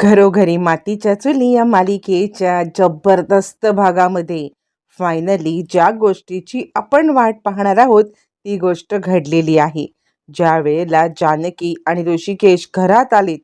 घरोघरी मातीच्या चुली या मालिकेच्या जबरदस्त भागामध्ये. फायनली ज्या गोष्टीची आपण वाट पाहणार आहोत ती गोष्ट घडलेली आहे. ज्या वेळेला जानकी आणि ऋषिकेश घरात आलेत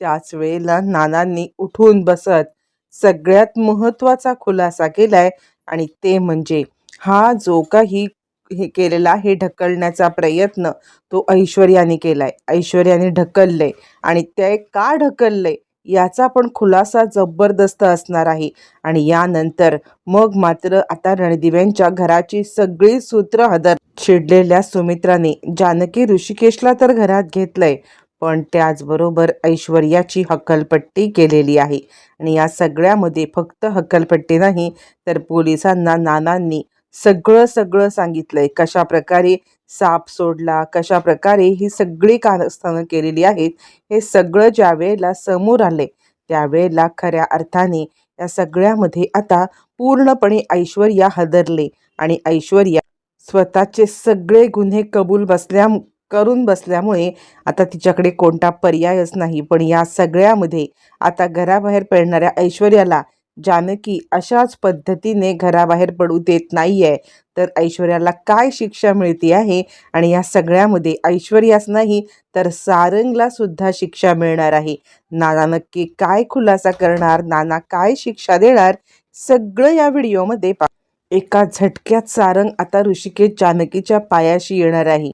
त्याच वेळेला नानांनी उठून बसत सगळ्यात महत्त्वाचा खुलासा केलाय आणि ते म्हणजे हा जो काही हे केलेला आहे ढकलण्याचा प्रयत्न तो ऐश्वर्याने केलाय. ऐश्वर्याने ढकललंय आणि ते का ढकललंय? याचा पण खुलासा जबरदस्त असणार आहे. आणि यानंतर मग मात्र आता रणदिव्यांच्या घराची सगळी सूत्र हदर चिडलेल्या सुमित्राने जानकी ऋषिकेशला तर घरात घेतलंय पण त्याचबरोबर ऐश्वर्याची हक्कलपट्टी केलेली आहे. आणि या सगळ्यामध्ये फक्त हक्कलपट्टी नाही तर पोलिसांना नानांनी सगळं सगळं सांगितलंय. कशा प्रकारे साप सोडला कशा प्रकारे ही सगळी कारस्थानं केलेली आहेत हे सगळं ज्या वेळेला समोर आले त्यावेळेला खऱ्या अर्थाने या सगळ्यामध्ये आता पूर्णपणे ऐश्वर्या हदरले आणि ऐश्वर्या स्वतःचे सगळे गुन्हे कबूल बसल्या करून बसल्यामुळे आता तिच्याकडे कोणता पर्यायच नाही. पण या सगळ्यामध्ये आता घराबाहेर पडणाऱ्या ऐश्वर्याला जानकी अशाच पद्धतीने घराबाहेर पडू देत नाही आहे तर ऐश्वर्याला काय शिक्षा मिळते आहे? आणि या सगळ्यामध्ये ऐश्वर्याच नाही तर सारंगला सुद्धा शिक्षा मिळणार आहे. नाना नक्की काय खुलासा करणार? नाना काय शिक्षा देणार? सगळं या व्हिडिओमध्ये पा एका झटक्यात सारंग आता ऋषिकेश जानकीच्या पायाशी येणार आहे.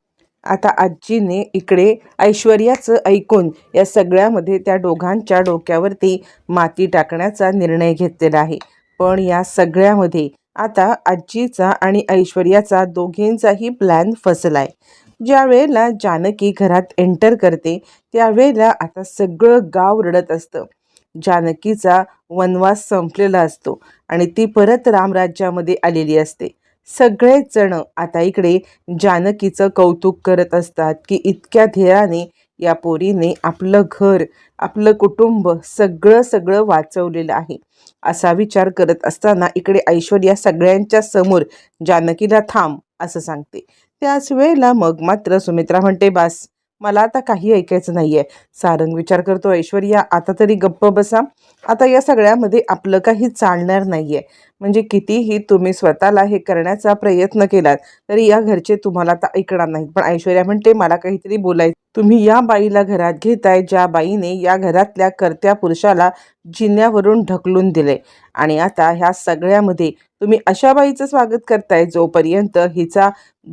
आता आजीने इकडे ऐश्वर्याचं ऐकून या सगळ्यामध्ये त्या दोघांच्या डोक्यावरती माती टाकण्याचा निर्णय घेतलेला आहे. पण या सगळ्यामध्ये आता आजीचा आणि ऐश्वर्याचा दोघींचाही प्लॅन फसलाय. ज्या वेळेला जानकी घरात एंटर करते त्यावेळेला आता सगळं गाव रडत असतं. जानकीचा वनवास संपलेला असतो आणि ती परत रामराज्यामध्ये आलेली असते. सगळेच जण आता इकडे जानकीचं कौतुक करत असतात की इतक्या धीराने या पोरीने आपलं घर आपलं कुटुंब सगळं सगळं वाचवलेलं आहे. असा विचार करत असताना इकडे ऐश्वर्या सगळ्यांच्या समोर जानकीला थांब असं सांगते. त्याच वेळेला मग मात्र सुमित्रा म्हणते बास मला आता काही ऐकायचं नाही आहे सारंग विचार करतो ऐश्वर्या आता तरी गप्प बसा. आता या सगळ्यामध्ये आपलं काही चालणार नाही आहे म्हणजे कितीही तुम्ही स्वतःला हे करण्याचा प्रयत्न केलात तरी या घरचे तुम्हाला आता ऐकणार नाहीत. पण ऐश्वर्या म्हणते मला काहीतरी बोलायचं. तुम्ही या बाईला घरात घेताय ज्या बाईने या घरातल्या कर्त्या पुरुषाला जिन्यावरून ढकलून दिले. आणि आता ह्या सगळ्यामध्ये तुम्ही अशा बाईचं स्वागत करताय जोपर्यंत हिचा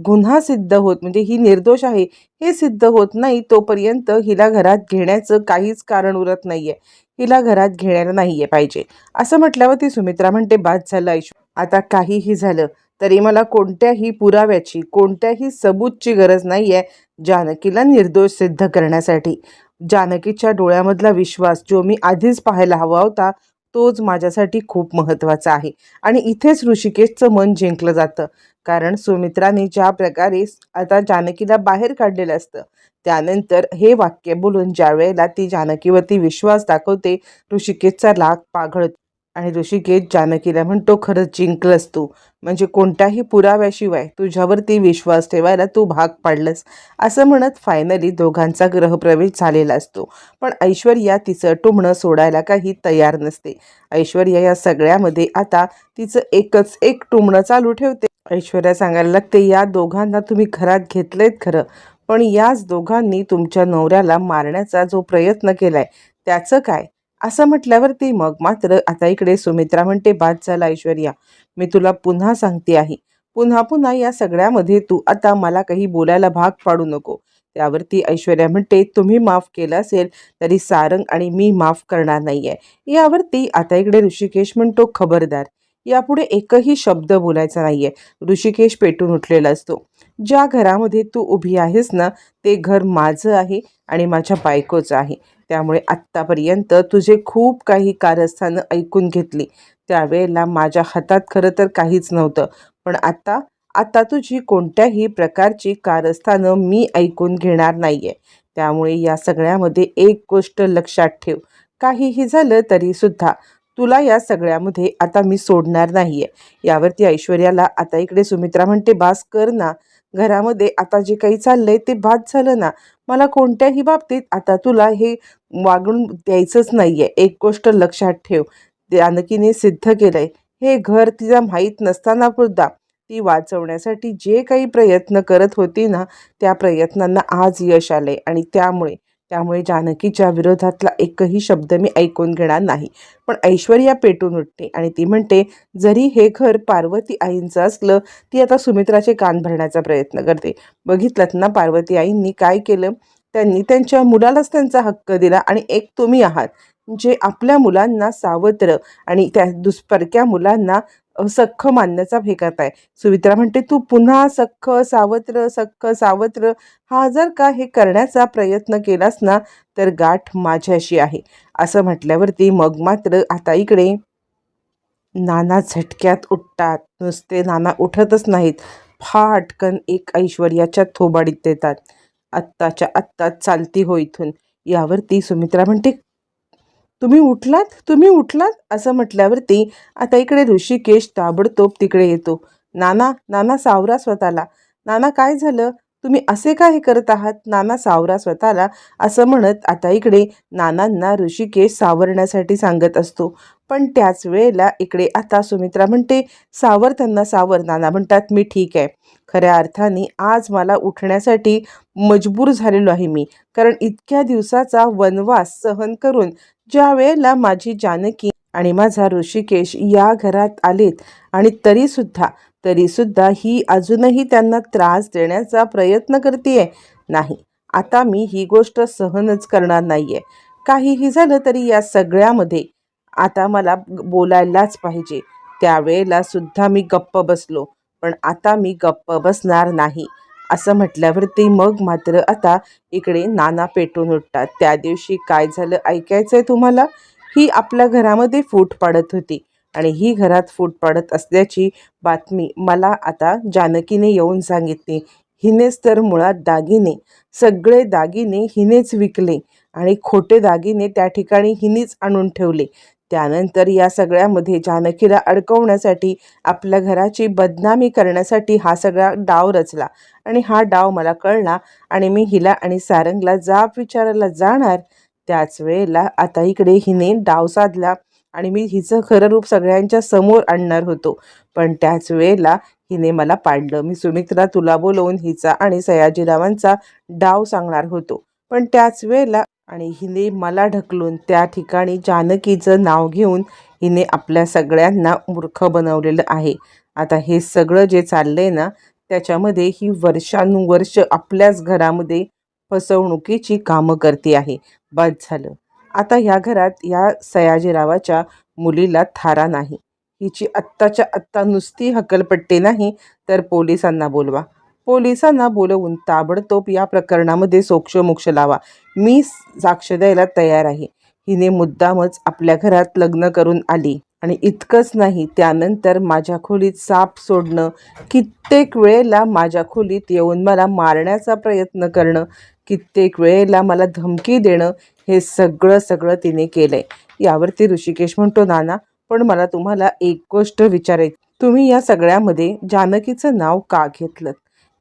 गुन्हा सिद्ध होत म्हणजे ही निर्दोष आहे हे सिद्ध होत नाही तोपर्यंत हिला घरात घेण्याचं काहीच कारण उरत नाहीये. हिला घरात घेण्याला नाहीये पाहिजे. असं म्हटल्यावर ती सुमित्रा म्हणते बाद झालं ऐश्व आता काहीही झालं तरी मला कोणत्याही पुराव्याची कोणत्याही सबूतची गरज नाही आहे जानकीला निर्दोष सिद्ध करण्यासाठी. जानकीच्या डोळ्यामधला विश्वास जो मी आधीच पाहायला हवा होता तोच माझ्यासाठी खूप महत्त्वाचा आहे. आणि इथेच ऋषिकेशचं मन जिंकलं जातं. कारण सुमित्राने ज्या प्रकारे आता जानकीला बाहेर काढलेलं असतं त्यानंतर हे वाक्य बोलून ज्या वेळेला ती जानकीवरती विश्वास दाखवते ऋषिकेशचा लाग पाघळतो. आणि ऋषिकेश जानकीला म्हणतो खरंच जिंकलंस तू म्हणजे कोणत्याही पुराव्याशिवाय तुझ्यावरती विश्वास ठेवायला तू भाग पाडलंस असं म्हणत फायनली दोघांचा ग्रहप्रवेश झालेला असतो. पण ऐश्वर्या तिचं टुमणं सोडायला काही तयार नसते. ऐश्वर्या या सगळ्यामध्ये आता तिचं एकच एक टुमणं चालू ठेवते. ऐश्वर्या सांगायला लागते या दोघांना तुम्ही घरात घेतलेत खरं पण याच दोघांनी तुमच्या नवऱ्याला मारण्याचा जो प्रयत्न केलाय त्याचं काय? असं म्हटल्यावरती मग मात्र आता इकडे सुमित्रा म्हणते बाद झाला ऐश्वर्या मी तुला पुन्हा सांगते आहे. पुन्हा पुन्हा या सगळ्यामध्ये तू आता मला काही बोलायला भाग पाडू नको. त्यावरती ऐश्वर्या म्हणते तुम्ही माफ केलं असेल तरी सारंग आणि मी माफ करणार नाही आहे यावरती आता इकडे ऋषिकेश म्हणतो खबरदार. यापुढे एकही शब्द बोलायचा नाही आहे ऋषिकेश पेटून उठलेला असतो. ज्या घरामध्ये तू उभी आहेस ना ते घर माझं आहे आणि माझ्या बायकोचं आहे. त्यामुळे आत्तापर्यंत तुझे खूप काही कारस्थानं ऐकून घेतली. त्यावेळेला माझ्या हातात खरं तर काहीच नव्हतं. पण आता आता तुझी कोणत्याही प्रकारची कारस्थानं मी ऐकून घेणार नाही आहे त्यामुळे या सगळ्यामध्ये एक गोष्ट लक्षात ठेव. काहीही झालं तरीसुद्धा तुला या सगळ्यामध्ये आता मी सोडणार नाही आहे यावरती ऐश्वर्याला आता इकडे सुमित्रा म्हणते बास कर ना. घरामध्ये आता जे काही चाललंय ते बाद झालं ना मला कोणत्याही बाबतीत आता तुला हे वागून द्यायचंच नाहीये. एक गोष्ट लक्षात ठेव. जानकीने सिद्ध केलंय. हे घर तिला माहीत नसताना सुद्धा ती वाचवण्यासाठी जे काही प्रयत्न करत होती ना त्या प्रयत्नांना आज यश आले आणि त्यामुळे त्यामुळे जानकीच्या विरोधातला एकही शब्द मी ऐकून घेणार नाही. पण ऐश्वर्या पेटून उठते आणि ती म्हणते जरी हे घर पार्वती आईंचं असलं ती आता सुमित्राचे कान भरण्याचा प्रयत्न करते. बघितलं ना पार्वती आईंनी काय केलं? त्यांनी त्यांच्या मुलालाच त्यांचा हक्क दिला आणि एक तुम्ही आहात. जे आपल्या मुलांना सावत्र आणि त्या दुसपरक्या मुलांना सख्ख मानण्याचा हे करताय सुमित्रा म्हणते तू पुन्हा सख्ख सावत्र सख्ख सावत्र हा जर का हे करण्याचा प्रयत्न केलास ना तर गाठ माझ्याशी आहे. असं म्हटल्यावरती मग मात्र आता इकडे नाना झटक्यात उठतात. नुसते नाना उठतच नाहीत. फाटकन एक ऐश्वर्याच्या थोबाडीत देतात. आत्ताच्या आत्ताच चालती हो इथून. यावरती सुमित्रा म्हणते तुम्ही उठलात तुम्ही उठलात असं म्हटल्यावरती आता इकडे ऋषिकेश ताबडतोब तिकडे येतो. नाना नाना सावरा स्वतःला. नाना काय झालं? तुम्ही असे का हे करत आहात? नाना सावरा स्वतःला असं म्हणत आता इकडे नानांना ऋषिकेश सावरण्यासाठी सांगत असतो. पण त्याच वेळेला इकडे आता सुमित्रा म्हणते सावर त्यांना सावर. नाना म्हणतात मी ठीक आहे. खऱ्या अर्थाने आज मला उठण्यासाठी मजबूर झालेलो आहे मी. कारण इतक्या दिवसाचा वनवास सहन करून ज्या वेळेला माझी जानकी आणि माझा ऋषिकेश या घरात आलेत आणि तरीसुद्धा तरीसुद्धा ही अजूनही त्यांना त्रास देण्याचा प्रयत्न करते नाही. आता मी ही गोष्ट सहनच करणार नाही आहे काहीही झालं तरी या सगळ्यामध्ये आता मला बोलायलाच पाहिजे. त्यावेळेला सुद्धा मी गप्प बसलो पण आता मी गप्प बसणार नाही. असं म्हटल्यावर ते मग मात्र आता इकडे नाना पेटून उठतात. त्या दिवशी काय झालं ऐकायचं आहे तुम्हाला? ही आपल्या घरामध्ये फूट पाडत होती आणि ही घरात फूट पाडत असल्याची बातमी मला आता जानकीने येऊन सांगितली. हिनेच तर मुळात दागिने. सगळे दागिने हिनेच विकले आणि खोटे दागिने त्या ठिकाणी हिनेच आणून ठेवले. त्यानंतर या सगळ्यामध्ये जानकीला अडकवण्यासाठी आपल्या घराची बदनामी करण्यासाठी हा सगळा डाव रचला. आणि हा डाव मला कळला आणि मी हिला आणि सारंगला जाब विचारायला जाणार त्याच वेळेला आता इकडे हिने डाव साधला आणि मी हिचं खरं रूप सगळ्यांच्या समोर आणणार होतो. पण त्याच वेळेला हिने मला पाडलं. मी सुमित्रा तुला बोलवून हिचा आणि सयाजीरावांचा डाव सांगणार होतो. पण त्याच वेळेला आणि हिने मला ढकलून त्या ठिकाणी जानकीचं नाव घेऊन हिने आपल्या सगळ्यांना मूर्ख बनवलेलं आहे. आता हे सगळं जे चाललं आहे ना त्याच्यामध्ये ही वर्षानुवर्ष आपल्याच घरामध्ये फसवणुकीची कामं करते आहे. बस झालं. आता या घरात या सयाजीरावाच्या मुलीला थारा नाही. हिची आत्ताच्या आत्ता नुसती हकलपट्टी नाही तर पोलिसांना बोलवा. पोलिसांना बोलवून ताबडतोब या प्रकरणामध्ये सोक्षमोक्ष लावा. मी साक्ष द्यायला तयार आहे. हिने मुद्दामच आपल्या घरात लग्न करून आली. आणि इतकंच नाही त्यानंतर माझ्या खोलीत साप सोडणं कित्येक वेळेला माझ्या खोलीत येऊन मला मारण्याचा प्रयत्न करणं कित्येक वेळेला मला धमकी देणं हे सगळं सगळं तिने केलंय. यावरती ऋषिकेश म्हणतो नाना पण मला तुम्हाला एक गोष्ट विचारायची. तुम्ही या सगळ्यामध्ये जानकीचं नाव का घेतलं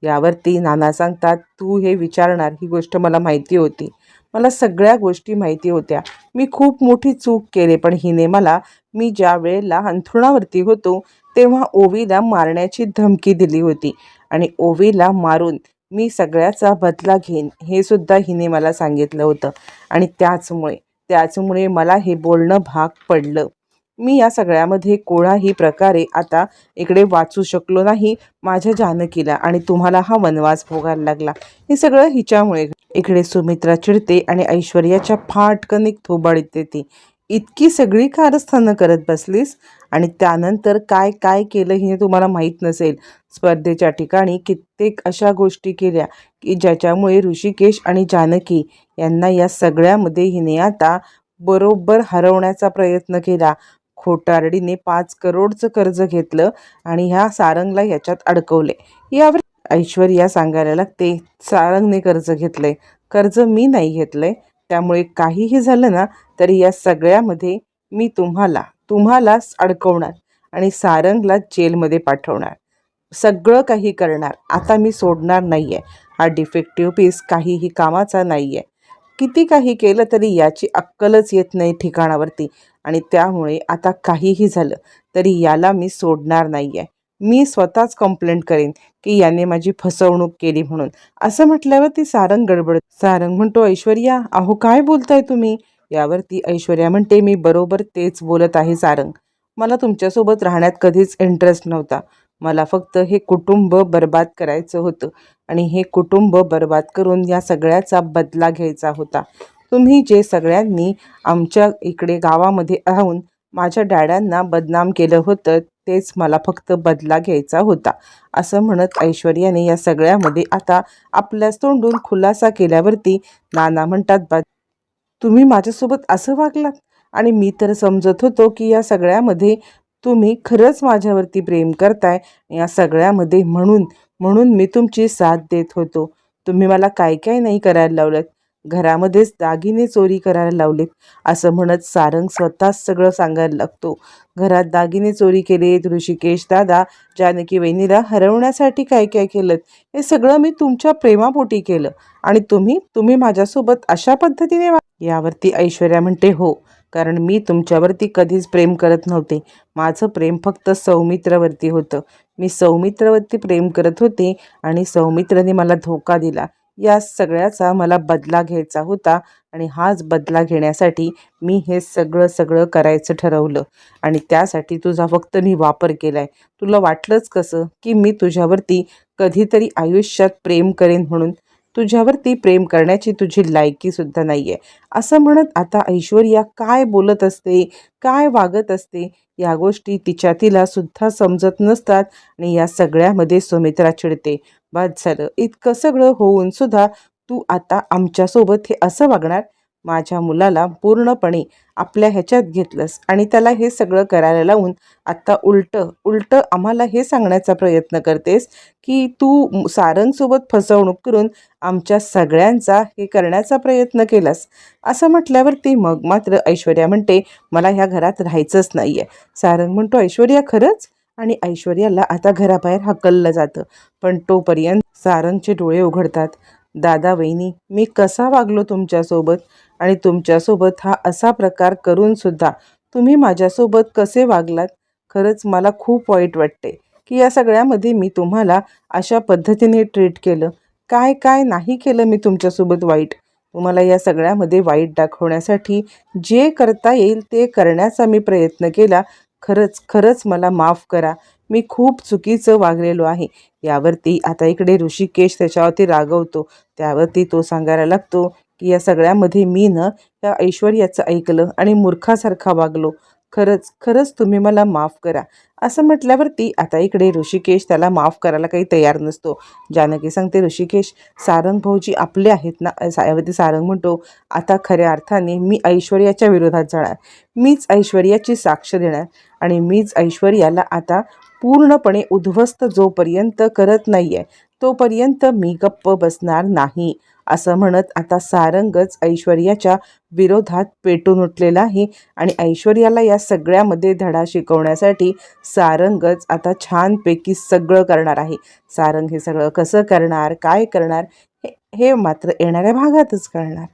यावरती नाना सांगतात तू हे विचारणार ही गोष्ट मला माहिती होती. मला सगळ्या गोष्टी माहिती होत्या. मी खूप मोठी चूक केले पण हिने मला मी ज्या वेळेला अंथरुणावरती होतो तेव्हा ओवीला मारण्याची धमकी दिली होती. आणि ओवीला मारून मी सगळ्याचा बदला घेईन हे सुद्धा हिने मला सांगितलं होतं. आणि त्याचमुळे त्याचमुळे मला हे बोलणं भाग पडलं. मी या सगळ्यामध्ये कोणाही प्रकारे आता इकडे वाचू शकलो नाही माझ्या जानकीला आणि तुम्हाला हा वनवास भोगायला लागला. हे सगळं हिच्यामुळे इकडे सुमित्रा चिडते आणि ऐश्वर्याच्या फाटकन एक थोबाडीत देते इतकी सगळी कारस्थानं करत बसलीस आणि त्यानंतर काय काय केलं हे तुम्हाला माहीत नसेल. स्पर्धेच्या ठिकाणी कित्येक अशा गोष्टी केल्या की ज्याच्यामुळे ऋषिकेश आणि जानकी यांना या सगळ्यामध्ये हिने आता बरोबर हरवण्याचा प्रयत्न केला. खोटारडीने पाच करोडचं कर्ज घेतलं आणि ह्या सारंगला याच्यात अडकवले. यावर ऐश्वर्या सांगायला लागते सारंगने कर्ज घेतलंय. कर्ज मी नाही घेतलंय. त्यामुळे काहीही झालं ना तरी या सगळ्यामध्ये मी तुम्हाला तुम्हालाच अडकवणार आणि सारंगला जेलमध्ये पाठवणार. सगळं काही करणार. आता मी सोडणार नाही आहे हा डिफेक्टिव्ह पीस काहीही कामाचा नाही आहे किती काही केलं तरी याची अक्कलच येत नाही ठिकाणावरती. आणि त्यामुळे आता काहीही झालं तरी याला मी सोडणार नाही आहे मी स्वतःच कंप्लेंट करेन की याने माझी फसवणूक केली म्हणून. असं म्हटल्यावर ती सारंग गडबड सारंग म्हणतो ऐश्वर्या अहो काय बोलताय तुम्ही? यावरती ऐश्वर्या म्हणते मी बरोबर तेच बोलत आहे सारंग. मला तुमच्यासोबत राहण्यात कधीच इंटरेस्ट नव्हता. मला फक्त हे कुटुंब बर्बाद करायचं होतं आणि हे कुटुंब बर्बाद करून या सगळ्याचा बदला घ्यायचा होता. तुम्ही जे सगळ्यांनी आमच्या इकडे गावामध्ये राहून माझ्या डॅडांना बदनाम केलं होतं तेच मला फक्त बदला घ्यायचा होता. असं म्हणत ऐश्वर्याने या सगळ्यामध्ये आता आपल्याच तोंडून खुलासा केल्यावरती नाना म्हणतात बा तुम्ही माझ्यासोबत असं वागलात? आणि मी तर समजत होतो की या सगळ्यामध्ये तुम्ही खरंच माझ्यावरती प्रेम करताय या सगळ्यामध्ये म्हणून म्हणून मी तुमची साथ देत होतो. तुम्ही मला काय काय नाही करायला लावलं घरामध्येच दागिने चोरी करायला लावलेत असं म्हणत सारंग स्वतःच सगळं सांगायला लागतो. घरात दागिने चोरी केलेत ऋषिकेश दादा जानकी वहिनीला हरवण्यासाठी काय काय केलं हे सगळं मी तुमच्या प्रेमापोटी केलं. आणि तुम्ही तुम्ही माझ्यासोबत अशा पद्धतीने वा यावरती ऐश्वर्या म्हणते हो कारण मी तुमच्यावरती कधीच प्रेम करत नव्हते. माझं प्रेम फक्त सौमित्रवरती होतं. मी सौमित्रवरती प्रेम करत होते आणि सौमित्रने मला धोका दिला. या सगळ्याचा मला बदला घ्यायचा होता आणि हाच बदला घेण्यासाठी मी हे सगळं सगळं करायचं ठरवलं. आणि त्यासाठी तुझा फक्त मी वापर केला आहे तुला वाटलंच कसं? की मी तुझ्यावरती कधीतरी आयुष्यात प्रेम करेन म्हणून? तुझ्यावरती प्रेम करण्याची तुझी लायकीसुद्धा नाही आहे असं म्हणत आता ऐश्वर्या काय बोलत असते? काय वागत असते? या गोष्टी तिच्या तिला सुद्धा समजत नसतात आणि या सगळ्यामध्ये सुमित्रा चिडते. बाद झालं इतकं सगळं होऊन सुद्धा तू आता आमच्यासोबत हे असं वागणार माझ्या मुलाला पूर्णपणे आपल्या ह्याच्यात घेतलंस आणि त्याला हे सगळं करायला लावून आत्ता उलटं उलटं आम्हाला हे सांगण्याचा प्रयत्न करतेस की तू सारंगसोबत फसवणूक करून आमच्या सगळ्यांचा हे करण्याचा प्रयत्न केलास. असं म्हटल्यावरती मग मात्र ऐश्वर्या म्हणते मला ह्या घरात राहायचंच नाही आहे सारंग म्हणतो ऐश्वर्या खरंच? आणि ऐश्वर्याला आता घराबाहेर हकललं जातं. पण तोपर्यंत सारंगचे डोळे उघडतात. दादा वहिनी मी कसा वागलो तुमच्यासोबत? आणि तुमच्यासोबत हा असा प्रकार करूनसुद्धा तुम्ही माझ्यासोबत कसे वागलात? खरंच मला खूप वाईट वाटते की या सगळ्यामध्ये मी तुम्हाला अशा पद्धतीने ट्रीट केलं. काय काय नाही केलं मी तुमच्यासोबत वाईट. तुम्हाला या सगळ्यामध्ये वाईट दाखवण्यासाठी जे करता येईल ते करण्याचा मी प्रयत्न केला खरंच खरंच मला माफ करा. मी खूप चुकीचं वागलेलो आहे. यावरती आता इकडे ऋषिकेश त्याच्यावरती रागवतो. त्यावरती तो सांगायला लागतो की या सगळ्यामध्ये मी न या ऐश्वर्याचं ऐकलं आणि मूर्खासारखा वागलो. खरंच खरंच तुम्ही मला माफ करा. असं म्हटल्यावरती आता इकडे ऋषिकेश त्याला माफ करायला काही तयार नसतो. जानकी सांगते ऋषिकेश सारंग भाऊजी आपले आहेत ना? सायावती सारंग म्हणतो आता खऱ्या अर्थाने मी ऐश्वर्याच्या विरोधात जाणार. मीच ऐश्वर्याची साक्ष देणार आणि मीच ऐश्वर्याला आता पूर्णपणे उद्ध्वस्त जोपर्यंत करत नाही आहे तोपर्यंत मी गप्प बसणार नाही. असं म्हणत आता सारंगच ऐश्वर्याच्या विरोधात पेटून उठलेला आहे आणि ऐश्वर्याला या सगळ्यामध्ये धडा शिकवण्यासाठी सारंगच आता छानपैकी सगळं करणार आहे. सारंग हे सगळं कसं करणार काय करणार हे हे मात्र येणाऱ्या भागातच करणार